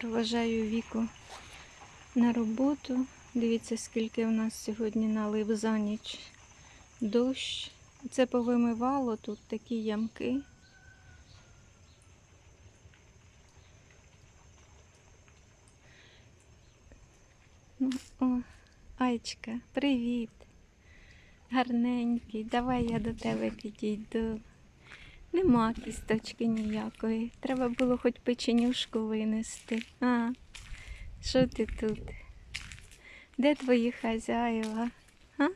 Проважаю віку на роботу. Дивіться, скільки у нас сьогодні налив за ніч дощ. Це повимивало тут такі ямки. Ну, о, Айчка, привіт. Гарненький. Давай я до тебе підійду. Нема кісточки ніякої. Треба було хоч печенюшку винести. А, що ти тут? Де твої хазяїва? А? Е,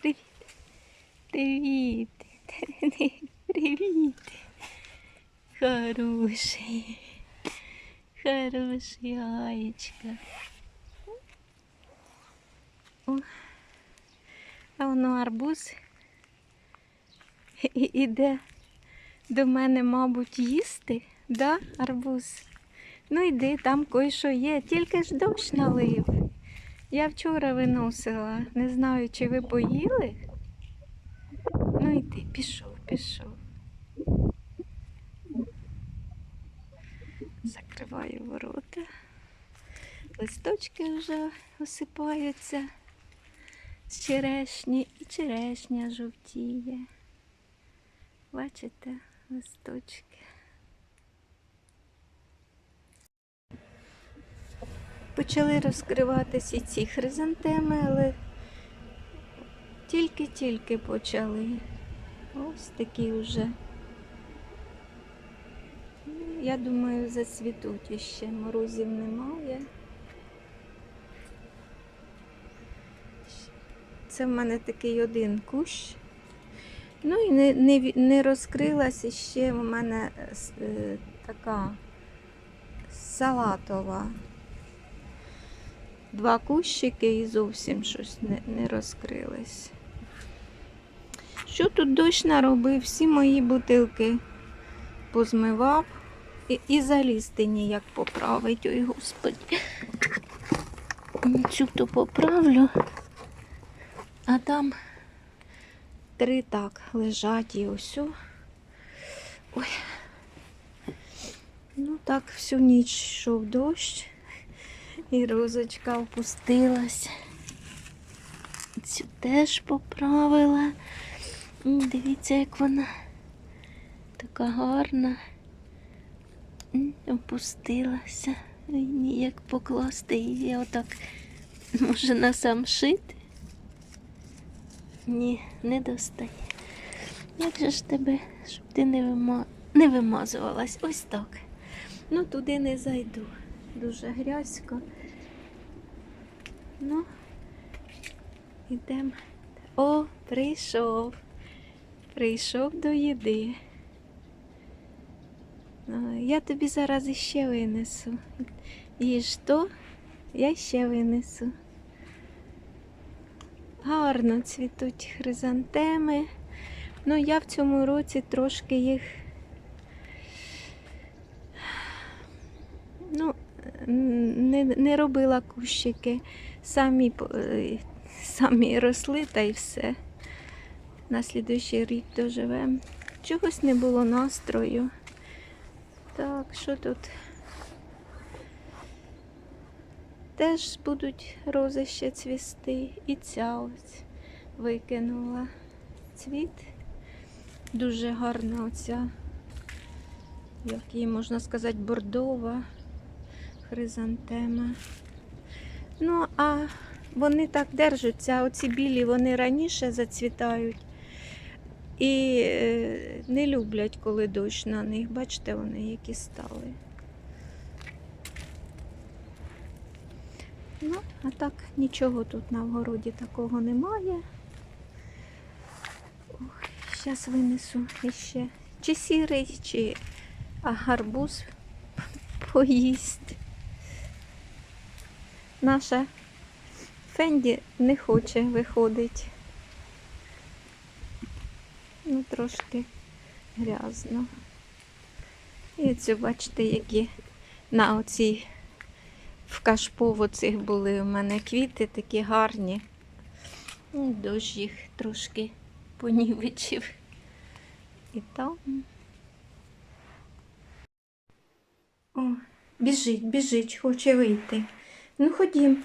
Привіт. Привіт. Привіт. Хороший. Хороший Аєчка. О, а воно арбуз і- іде до мене, мабуть, їсти, да, арбуз? Ну йди, там кое-що є, тільки ж дощ налив. Я вчора виносила, не знаю, чи ви поїли. Ну йди, пішов, пішов. Закриваю ворота. Листочки вже осипаються з черешні і черешня жовтіє. Бачите, листочки. Почали розкриватися і ці хризантеми, але тільки-тільки почали. Ось такі вже. Я думаю, зацвітуть іще. Морозів немає. Це в мене такий один кущ. Ну і не, не, не розкрилася ще у мене е, е, така салатова. Два кущики і зовсім щось не, не розкрилось. Що тут дощ наробив? Всі мої бутилки позмивав і, і залізти ніяк поправить. Ой, господи. Цю то поправлю. А там три так лежать і ось. Ой. Ну так, всю ніч йшов дощ, і розочка опустилась. Цю теж поправила. Дивіться, як вона така гарна. Опустилася. Ніяк покласти її отак. Може на сам шит? Ні, не достає. Як же ж тебе, щоб ти не, вима... не вимазувалась? Ось так. Ну, туди не зайду. Дуже грязько. Ну, йдемо. О, прийшов. Прийшов до їди. Я тобі зараз іще винесу. Їж то, я ще винесу. Гарно цвітуть хризантеми. Ну, я в цьому році трошки їх. Ну, не, не робила кущики. Самі, самі росли та й все. На слідуючий рік доживемо. Чогось не було настрою. Так, що тут? Теж будуть рози ще цвісти. І ця ось викинула цвіт. Дуже гарна оця, як її можна сказати, бордова хризантема. Ну, а вони так держаться, оці білі вони раніше зацвітають і е, не люблять, коли дощ на них. Бачите, вони які стали. Ну, а так нічого тут на вгороді такого немає. Зараз винесу іще. Чи сірий, чи гарбуз поїсть. Наша Фенді не хоче виходить. Ну, трошки грязно. І це, бачите, які на оцій в кашпо цих були у мене квіти такі гарні. Ну, Дощ їх трошки понівечив. І там. О, Біжить, біжить, хоче вийти. Ну, ходім.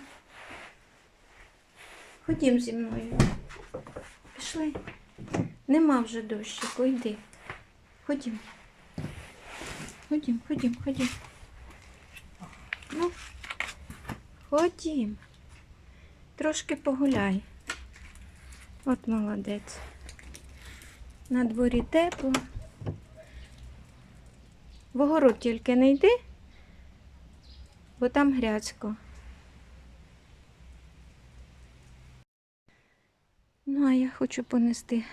Ходім зі мною. Пішли. Нема вже дощику, йди. Ходім. Ходім, ходім, ходім. Ну, ходім. Трошки погуляй. От молодець. На дворі тепло. В огород тільки не йди, бо там грязько. Ну, а я хочу понести.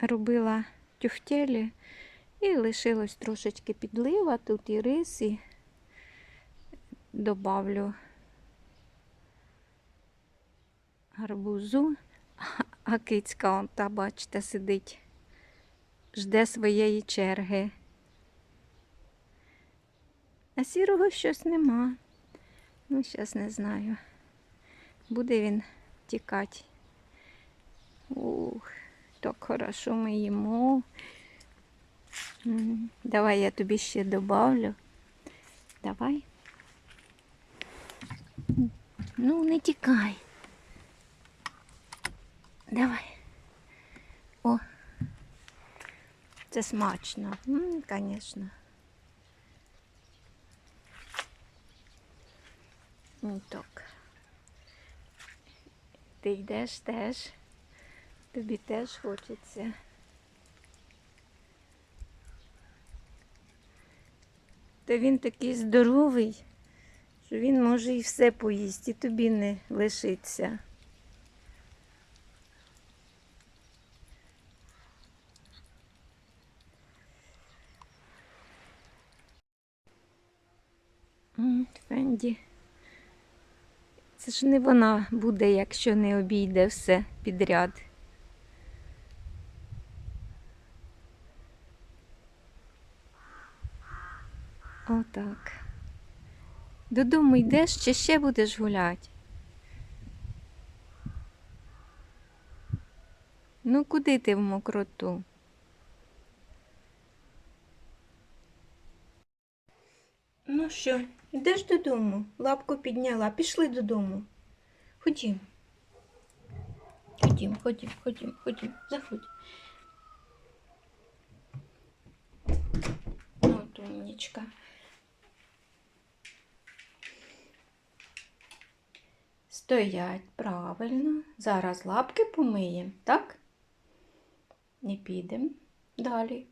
Робила тюфтелі і лишилось трошечки підлива. Тут і рис, і добавлю гарбузу, а кицька он та, бачите, сидить, жде своєї черги. А сірого щось нема. Ну, зараз не знаю. Буде він тікати. Ух, так хорошо ми їмо. Давай я тобі ще добавлю. Давай. Ну, не тікай. Давай. О. Це смачно. Звісно. Так. Ти йдеш теж. Тобі теж хочеться. Та він такий здоровий, що він може і все поїсти, і тобі не лишиться. Фенді. Це ж не вона буде, якщо не обійде все підряд. Отак. Додому йдеш чи ще будеш гуляти? Ну, куди ти в мокроту? Ну що, йдеш додому? Лапку підняла, пішли додому. Ходім. Ходім, ходім, ходім, ходім, заходь. От умнічка. Стоять правильно. Зараз лапки помиємо, так? Не підемо далі.